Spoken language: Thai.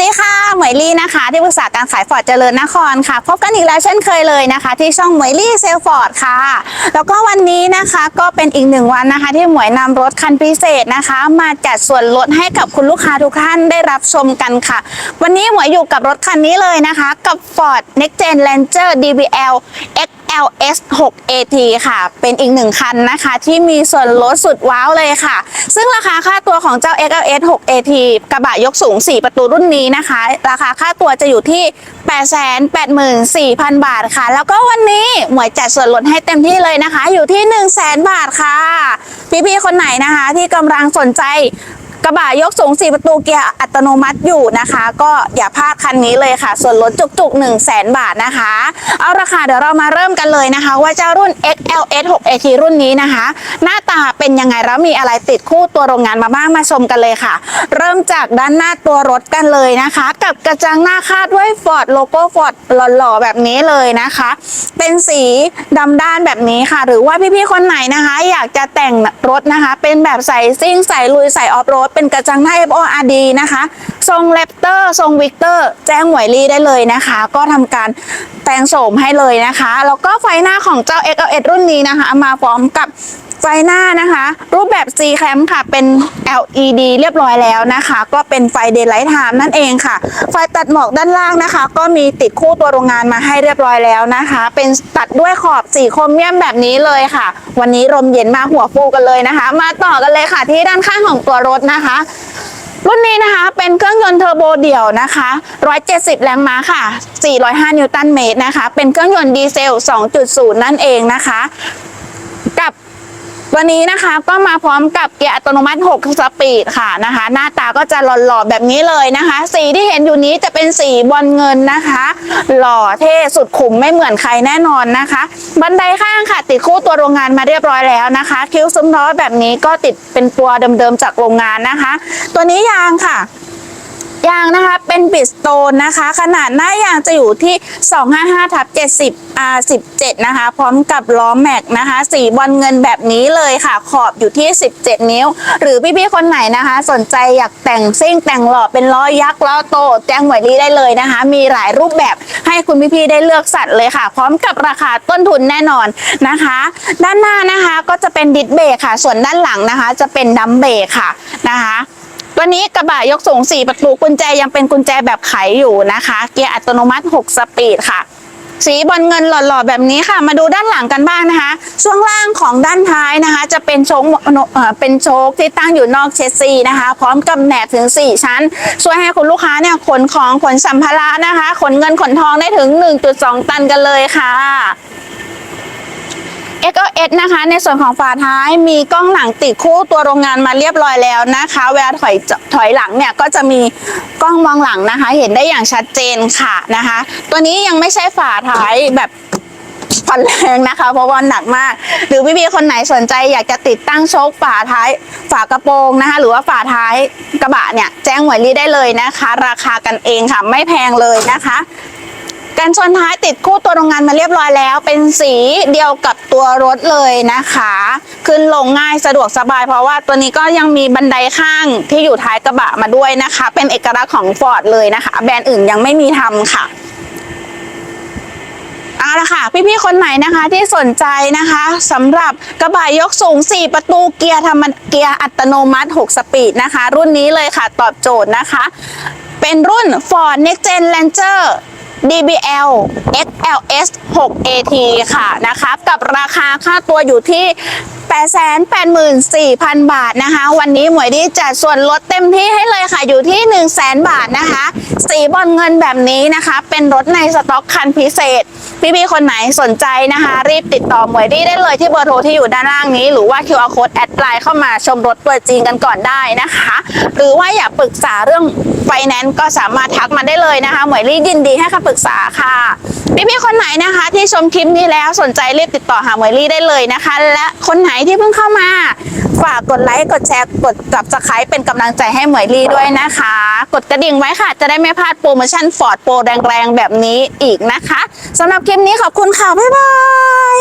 หมวยลี่นะคะ ที่ปรึกษาการขายฟอร์ดเจริญนครค่ะ พบกันอีกแล้วเช่นเคยเลยนะคะ ที่ช่องหมวยลี่เซลฟอร์ดค่ะ แล้วก็วันนี้นะคะก็เป็นอีกหนึ่งวันนะคะ ที่หมวยนำรถคันพิเศษนะคะ มาจัดส่วนลดให้กับคุณลูกค้าทุกท่านได้รับชมกันค่ะ วันนี้หมวยอยู่กับรถคันนี้เลยนะคะ กับ Ford Next Gen Ranger DBL X LS 6 AT ค่ะ เป็นอีกหนึ่งคันนะคะ ที่มีส่วนลดสุดว้าวเลยค่ะ ซึ่งราคาค่าตัวของเจ้า XLS 6 AT กระบะยกสูง 4 ประตูรุ่นนี้นะคะ ราคาค่าตัวจะอยู่ที่ 884,000 บาทค่ะ แล้วก็วันนี้หมวยจัดส่วนลดให้เต็มที่เลยนะคะ อยู่ที่ 100,000 บาทค่ะ พี่ๆ คนไหนนะคะที่กำลังสนใจ กระบะยกสูง 4 ประตูเกียร์อัตโนมัติอยู่นะคะ ก็อย่าพลาดคันนี้เลยค่ะ ส่วนลดจุกๆ 1 0 0 0 0แบาทนะคะ เอาราคาเดี๋ยวเรามาเริ่มกันเลยนะคะ ว่าเจ้ารุ่น XLS 6 AT รุ่นนี้นะคะ หน้าตาเป็นยังไงแล้วมีอะไรติดคู่ตัวโรงงานมาบ้างมาชมกันเลยค่ะ เริ่มจากด้านหน้าตัวรถกันเลยนะคะ กับกระจังหน้าคาดด้วย Ford โลโก้ Ford หล่อๆแบบนี้เลยนะคะ เป็นสีดำด้านแบบนี้ค่ะ หรือว่าพี่ๆคนไหนนะคะ อยากจะแต่งรถนะคะ เป็นแบบใส่ซิ่งใส่ลุยใส่ออฟโรดเป็นกระจังหน้า FORD นะคะ ทรงแรปเตอร์ทรงวิกเตอร์แจ้งหวยลีได้เลยนะคะ ก็ทำการแต่งโสมให้เลยนะคะ แล้วก็ไฟหน้าของเจ้า XLS รุ่นนี้นะคะ มาพร้อมกับ ไฟหน้านะคะ รูปแบบ C clamp ค่ะ เป็น LED เรียบร้อยแล้วนะคะ ก็เป็นไฟ daylight time นั่นเองค่ะ ไฟตัดหมอกด้านล่างนะคะ ก็มีติดคู่ตัวโรงงานมาให้เรียบร้อยแล้วนะคะ เป็นตัดด้วยขอบสีโครเมียมแบบนี้เลยค่ะ วันนี้ลมเย็นมาหัวฟูกันเลยนะคะ มาต่อกันเลยค่ะที่ด้านข้างของตัวรถนะคะ รุ่นนี้นะคะเป็นเครื่องยนต์เทอร์โบเดี่ยวนะคะ 170 แรงม้าค่ะ 405 นิวตันเมตรนะคะ เป็นเครื่องยนต์ดีเซล 2.0 นั่นเองนะคะ กับ วันนี้นะคะก็มาพร้อมกับเกียร์อัตโนมัติ6สปีดค่ะนะคะ หน้าตาก็จะหล่อๆแบบนี้เลยนะคะ สีที่เห็นอยู่นี้จะเป็นสีบอลเงินนะคะ หล่อเท่สุดขุมไม่เหมือนใครแน่นอนนะคะ บันไดข้างค่ะติดคู่ตัวโรงงานมาเรียบร้อยแล้วนะคะ คิ้วซุ้มล้อแบบนี้ก็ติดเป็นตัวเดิมๆจากโรงงานนะคะ ตัวนี้ยางค่ะ ยางนะคะ เป็นบิสโตนนะคะ ขนาดหน้ายางจะอยู่ที่ 255ทับ70 R 17 นะคะ พร้อมกับล้อแม็กนะคะ สีบอลเงินแบบนี้เลยค่ะ ขอบอยู่ที่ 17 นิ้ว หรือพี่ๆคนไหนนะคะ สนใจอยากแต่งซิ่งแต่งหล่อเป็นล้อยักษ์ล้อโตแจ้งหวยลี่ได้เลยนะคะ มีหลายรูปแบบให้คุณพี่ๆได้เลือกสัตว์เลยค่ะ พร้อมกับราคาต้นทุนแน่นอนนะคะ ด้านหน้านะคะก็จะเป็นดิสเบรกค่ะ ส่วนด้านหลังนะคะ จะเป็นดัมเบรกค่ะนะคะ ตัวนี้กระบะยกสูง 4 ประตูกุญแจยังเป็นกุญแจแบบไขอยู่นะคะ เกียร์อัตโนมัติ 6 สปีดค่ะ สีบอลเงินหล่อๆแบบนี้ค่ะ มาดูด้านหลังกันบ้างนะคะ ช่วงล่างของด้านท้ายนะคะ จะเป็นโชคเป็นโชคที่ตั้งอยู่นอกเชสซีนะคะ พร้อมกับแหนบถึง 4 ชั้น ช่วยให้คุณลูกค้าเนี่ยขนของขนสัมภาระนะคะ ขนเงินขนทองได้ถึง 1.2 ตันกันเลยค่ะ XOS นะคะ ในส่วนของฝาท้ายมีกล้องหลังติดคู่ตัวโรงงานมาเรียบร้อยแล้วนะคะ เวลาถอยถอยหลังเนี่ยก็จะมีกล้องมองหลังนะคะ เห็นได้อย่างชัดเจนค่ะนะคะ ตัวนี้ยังไม่ใช่ฝาท้ายแบบผ่อนแรงนะคะ เพราะว่าหนักมาก หรือพี่ๆคนไหนสนใจอยากจะติดตั้งโชคฝาท้ายฝากระโปรงนะคะ หรือว่าฝาท้ายกระบะเนี่ยแจ้งหวยลี่ได้เลยนะคะ ราคากันเองค่ะไม่แพงเลยนะคะ กันชนท้ายติดคู่ตัวโรงงานมาเรียบร้อยแล้ว เป็นสีเดียวกับตัวรถเลยนะคะ ขึ้นลงง่ายสะดวกสบาย เพราะว่าตัวนี้ก็ยังมีบันไดข้างที่อยู่ท้ายกระบะมาด้วยนะคะ เป็นเอกลักษณ์ของ Ford เลยนะคะ แบรนด์อื่นยังไม่มีทำค่ะเอาละค่ะ พี่ ๆ คนไหนนะคะที่สนใจนะคะสำหรับกระบะยกสูง 4 ประตูเกียร์ธรรมเกียร์อัตโนมัติ 6 สปีดนะคะ รุ่นนี้เลยค่ะตอบโจทย์นะคะ เป็นรุ่น Ford Next Gen Ranger DBL XLS 6 AT ค่ะนะคะกับราคาค่าตัวอยู่ที่ 884,000 บาทนะคะ วันนี้หมวยดีจัดส่วนลดเต็มที่ให้เลยค่ะอยู่ที่ 100,000 บาทนะคะ สีบอลเงินแบบนี้นะคะ เป็นรถในสต็อกคันพิเศษพี่ๆคนไหนสนใจนะคะ รีบติดต่อหมวยดีได้เลยที่เบอร์โทรที่อยู่ด้านล่างนี้ หรือว่า QR code แอดไลน์เข้ามาชมรถตัวจริงกันก่อนได้นะคะ หรือว่าอยากปรึกษาเรื่องไฟแนนซ์ก็สามารถทักมาได้เลยนะคะหมวยลี่ยินดีให้คำปรึกษาค่ะพี่ๆคนไหนนะคะ ที่ชมคลิปนี้แล้วสนใจรีบติดต่อหาหมวยลี่ได้เลยนะคะ และคนไหนที่เพิ่งเข้ามาฝากกดไลค์กดแชร์กดจับสไครป์เป็นกำลังใจให้หมวยลี่ด้วยนะคะ กดกระดิ่งไว้ค่ะ จะได้ไม่พลาดโปรโมชั่นฟอร์ดโปรแรงๆ แบบนี้อีกนะคะสำหรับคลิปนี้ขอบคุณค่ะ บ๊ายบาย